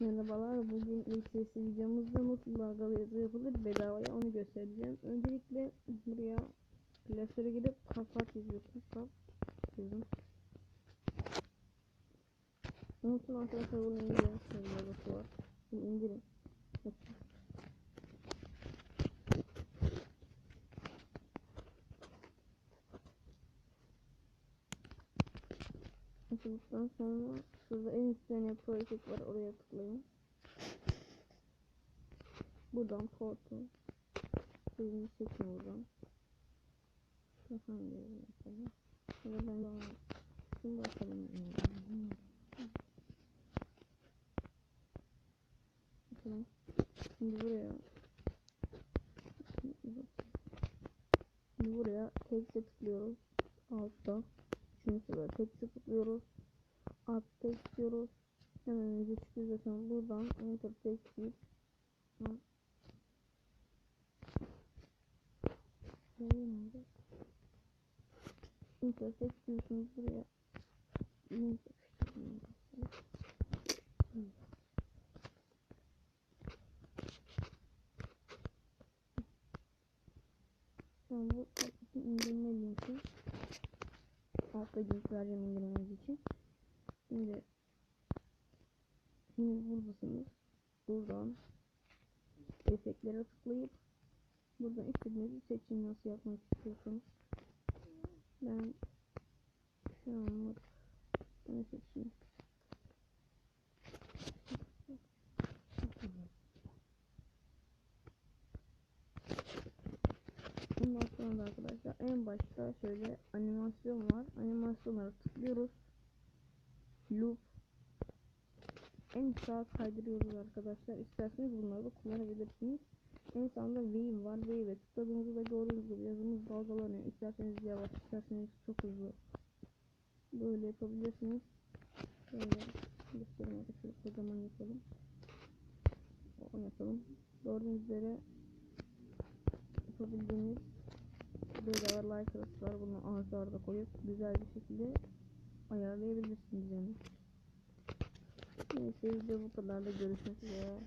Merhabalar, bugün ilk sesli videomuzda nasıl dalgalı yazı yapılır bedavaya onu göstereceğim. Öncelikle buraya klasöre girip kapat yazıyorsunuz. Kap yazın. Unutun arkadaşlar bunu indirin. Şöyle var. Bunu indirin. Açıldıktan sonra şurada en üstte ne project var oraya tıklayın. Buradan portal. Birini seçin buradan. Diyelim mesela. Da ben daha şunu bakalım. Bakalım. Şimdi buraya Şimdi buraya text'e tıklıyoruz. Altta. Üçüncü sırada text'e tıklıyoruz. Alt text diyoruz. Hemen önce çıkıyor zaten buradan enter Nerede? Enter text diyorsunuz buraya. Link. Tamam bu paketin indirme linki. Altta link vereceğim indirmeniz için. Şimdi şimdi buradasınız. Buradan efektlere tıklayıp buradan istediğinizi seçin nasıl yapmak istiyorsanız. Ben şu anlık bunu seçeyim. Ondan sonra da arkadaşlar en başta şöyle animasyon var. Animasyonlara tıklıyoruz. Loop en sağa kaydırıyoruz arkadaşlar. İsterseniz bunları da kullanabilirsiniz. En sonunda wave var. Wave'e tıkladığınızda gördüğünüz gibi yazımız dalgalanıyor. İsterseniz yavaş, isterseniz çok hızlı. Böyle yapabilirsiniz. Böyle göstereyim arkadaşlar. Kocaman yapalım. O yapalım. Gördüğünüz üzere yapabildiğiniz böyle var like var. Bunu arka arda koyup güzel bir şekilde ayarlayabilirsiniz yani. Neyse video bu kadar da görüşmek üzere.